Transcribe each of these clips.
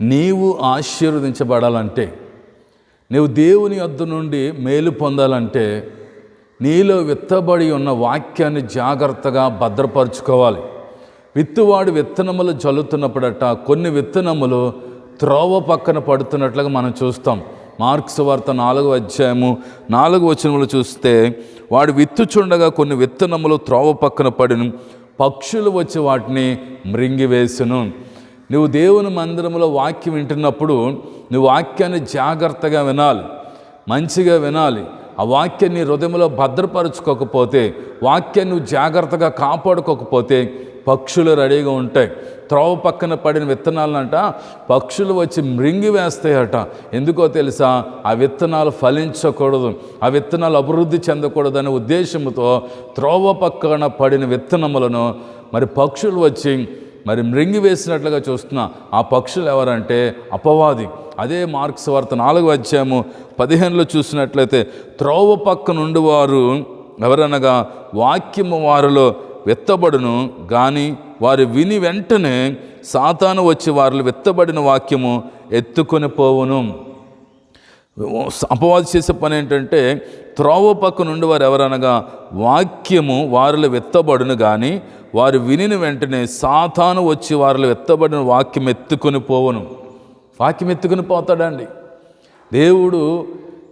నీవు ఆశీర్వదించబడాలంటే నీవు దేవుని యొద్ద నుండి మేలు పొందాలంటే నీలో విత్తబడి ఉన్న వాక్యాన్ని జాగ్రత్తగా భద్రపరుచుకోవాలి. విత్తువాడు విత్తనములు చల్లుతున్నప్పుడట కొన్ని విత్తనములు త్రోవ పక్కన పడుతున్నట్లుగా మనం చూస్తాం. మార్క్స్ వార్త నాలుగు అధ్యాయము నాలుగు వచనములు చూస్తే వాడు విత్తుచుండగా కొన్ని విత్తనములు త్రోవ పక్కన పడిను పక్షులు వచ్చి వాటిని మృంగివేసును. నువ్వు దేవుని మందిరంలో వాక్యం వింటున్నప్పుడు నువ్వు వాక్యాన్ని జాగ్రత్తగా వినాలి మంచిగా వినాలి. ఆ వాక్యాన్ని హృదయంలో భద్రపరచుకోకపోతే వాక్యాన్ని నువ్వు జాగ్రత్తగా కాపాడుకోకపోతే పక్షులు రెడీగా ఉంటాయి. త్రోవ పక్కన పడిన విత్తనాలనంట పక్షులు వచ్చి మృంగి వేస్తాయట. ఎందుకో తెలుసా? ఆ విత్తనాలు ఫలించకూడదు ఆ విత్తనాలు అభివృద్ధి చెందకూడదు అనే ఉద్దేశంతో త్రోవ పక్కన పడిన విత్తనములను మరి పక్షులు వచ్చి మరి మృంగి వేసినట్లుగా చూస్తున్నా ఆ పక్షులు ఎవరంటే అపవాది. అదే మార్క్స్ వార్త నాలుగు అధ్యాయము పదిహేనులో చూసినట్లయితే త్రోవ పక్క నుండి వారు ఎవరనగా వాక్యము వారిలో విత్తబడును కానీ వారు విని వెంటనే సాతాను వచ్చి వారిలో విత్తబడిన వాక్యము ఎత్తుకొని పోవును. అపవాది చేసే పని ఏంటంటే త్రోవ పక్క నుండి వారు ఎవరనగా వాక్యము వారిలో వెత్తబడును కానీ వారు వినిన వెంటనే సాతాను వచ్చి వారిలో వెత్తబడిన వాక్యం ఎత్తుకొని పోవును. వాక్యం ఎత్తుకుని పోతాడండి. దేవుడు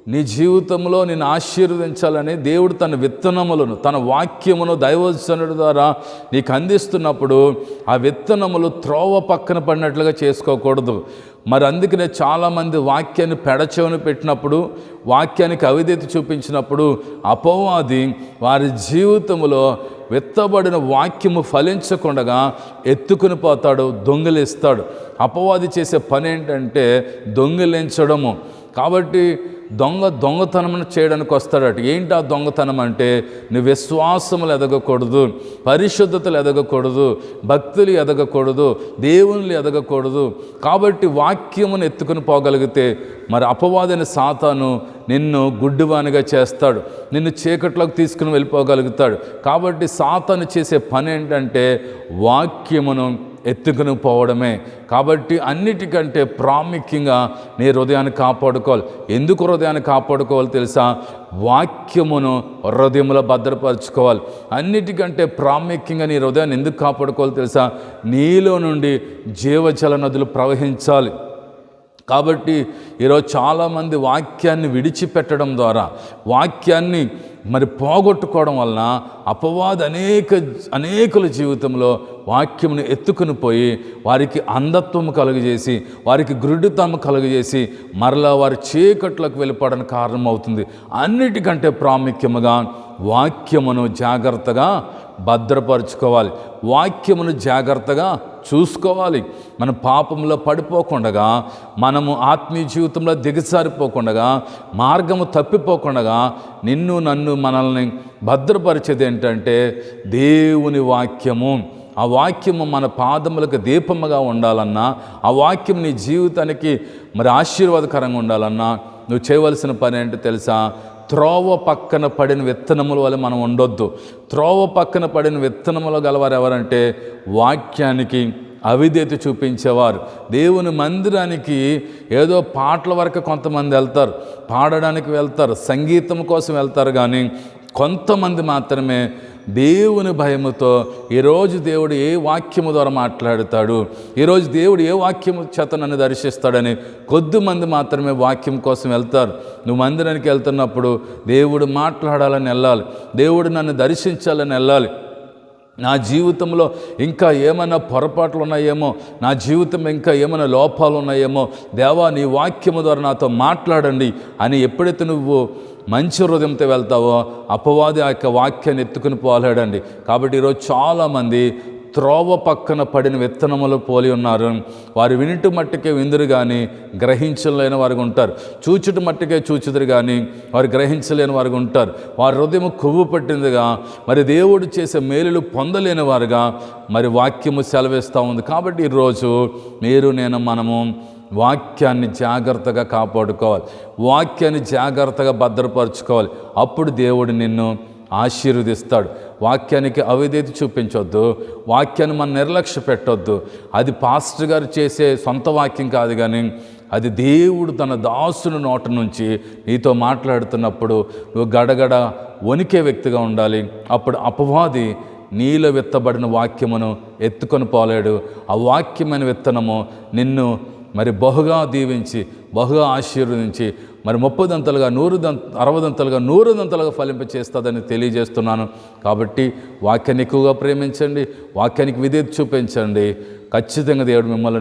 నీ జీవితంలో నేను ఆశీర్వదించాలని దేవుడు తన విత్తనములను తన వాక్యమును దైవజనుడి ద్వారా నీకు అందిస్తున్నప్పుడు ఆ విత్తనములు త్రోవ పక్కన పడినట్లుగా చేసుకోకూడదు. మరి అందుకనే చాలామంది వాక్యాన్ని పెడచెవని పెట్టినప్పుడు వాక్యానికి అవిధేత చూపించినప్పుడు అపవాది వారి జీవితంలో విత్తబడిన వాక్యము ఫలించకుండా ఎత్తుకుని పోతాడు దొంగిలిస్తాడు. అపవాది చేసే పని ఏంటంటే దొంగిలించడము. కాబట్టి దొంగ దొంగతనం చేయడానికి వస్తాడట. ఏంటి ఆ దొంగతనం అంటే నువ్వు విశ్వాసములు ఎదగకూడదు పరిశుద్ధతలు ఎదగకూడదు భక్తులు ఎదగకూడదు దేవుళ్ళు ఎదగకూడదు. కాబట్టి వాక్యమును ఎత్తుకుని పోగలిగితే మరి అపవాదైన సాతాను నిన్ను గుడ్డివానిగా చేస్తాడు. నిన్ను చీకట్లోకి తీసుకుని వెళ్ళిపోగలుగుతాడు. కాబట్టి సాతాను చేసే పని ఏంటంటే వాక్యమును ఎత్తుకుని పోవడమే. కాబట్టి అన్నిటికంటే ప్రాముఖ్యంగా నీ హృదయాన్ని కాపాడుకోవాలి. ఎందుకు హృదయాన్ని కాపాడుకోవాలి తెలుసా? వాక్యమును హృదయంలో భద్రపరచుకోవాలి. అన్నిటికంటే ప్రాముఖ్యంగా నీ హృదయాన్ని ఎందుకు కాపాడుకోవాలి తెలుసా? నీలో నుండి జీవజల నదులు ప్రవహించాలి. కాబట్టి ఈరోజు చాలామంది వాక్యాన్ని విడిచిపెట్టడం ద్వారా వాక్యాన్ని మరి పోగొట్టుకోవడం వలన అపవాద అనేక అనేకుల జీవితంలో వాక్యమును ఎత్తుకుని పోయి వారికి అంధత్వం కలుగజేసి వారికి గృఢితము కలుగజేసి మరలా వారి చీకట్లకు వెళ్ళిపోవడానికి కారణమవుతుంది. అన్నిటికంటే ప్రాముఖ్యముగా వాక్యమును జాగ్రత్తగా భద్రపరుచుకోవాలి. వాక్యమును జాగ్రత్తగా చూసుకోవాలి. మన పాపంలో పడిపోకుండగా మనము ఆత్మీయ జీవితంలో దిగజారిపోకుండగా మార్గము తప్పిపోకుండగా నిన్ను నన్ను మనల్ని భద్రపరిచేది ఏంటంటే దేవుని వాక్యము. ఆ వాక్యము మన పాదములకు దీపముగా ఉండాలన్నా ఆ వాక్యం నీ జీవితానికి మరి ఆశీర్వాదకరంగా ఉండాలన్నా నువ్వు చేయవలసిన పని ఏంటో తెలుసా? త్రోవ పక్కన పడిన విత్తనముల వల్ల మనం ఉండొద్దు. త్రోవ పక్కన పడిన విత్తనములు గలవారు ఎవరంటే వాక్యానికి అవిధేత చూపించేవారు. దేవుని మందిరానికి ఏదో పాటల వరకు కొంతమంది వెళ్తారు. పాడడానికి వెళ్తారు. సంగీతం కోసం వెళ్తారు కానీ కొంతమంది మాత్రమే దేవుని భయముతో ఈరోజు దేవుడు ఏ వాక్యము ద్వారా మాట్లాడతాడు? ఈరోజు దేవుడు ఏ వాక్యము చేత నన్ను దర్శిస్తాడని కొద్దిమంది మాత్రమే వాక్యం కోసం వెళ్తారు. నువ్వు మందిరానికి వెళ్తున్నప్పుడు దేవుడు మాట్లాడాలని వెళ్ళాలి. దేవుడు నన్ను దర్శించాలని వెళ్ళాలి. నా జీవితంలో ఇంకా ఏమైనా పొరపాట్లు ఉన్నాయేమో? నా జీవితం ఇంకా ఏమైనా లోపాలు ఉన్నాయేమో? దేవా నీ వాక్యము ద్వారా నాతో మాట్లాడండి అని ఎప్పుడైతే నువ్వు మంచి హృదయంతో వెళ్తావో అపవాది ఆ యొక్క వాక్యాన్ని ఎత్తుకుని పోలేడండి. కాబట్టి ఈరోజు చాలామంది త్రోవ పక్కన పడిన విత్తనములు పోలి ఉన్నారు. వారు వినుట మట్టుకే విందురు కానీ గ్రహించలేని వారు ఉంటారు. చూచుట మట్టుకే చూచుదురు కానీ వారు గ్రహించలేని వారు ఉంటారు. వారి హృదయం కొవ్వు పట్టిందిగా మరి దేవుడు చేసే మేలులు పొందలేని వారుగా మరి వాక్యము సెలవిస్తూ ఉంది. కాబట్టి ఈరోజు మీరు నేను మనము వాక్యాన్ని జాగ్రత్తగా కాపాడుకోవాలి. వాక్యాన్ని జాగ్రత్తగా భద్రపరచుకోవాలి. అప్పుడు దేవుడు నిన్ను ఆశీర్వదిస్తాడు. వాక్యానికి అవిధేతి చూపించొద్దు. వాక్యాన్ని మనం నిర్లక్ష్య పెట్టొద్దు. అది పాస్టర్ గారు చేసే సొంత వాక్యం కాదు కానీ అది దేవుడు తన దాసుని నోట నుంచి నీతో మాట్లాడుతున్నప్పుడు నువ్వు గడగడ వణికే వ్యక్తిగా ఉండాలి. అప్పుడు అపవాది నీలో విత్తబడిన వాక్యమును ఎత్తుకొని పోలేడు. ఆ వాక్యమైన విత్తనము నిన్ను మరి బహుగా దీవించి బహుగా ఆశీర్వదించి మరి ముప్పదంతలుగా నూరు దంత అరవదంతలుగా నూరు దంతలుగా ఫలింపచేస్తుందని తెలియజేస్తున్నాను. కాబట్టి వాక్యాన్ని ఎక్కువగా ప్రేమించండి వాక్యానికి విధేయత చూపించండి. ఖచ్చితంగా దేవుడు మిమ్మల్ని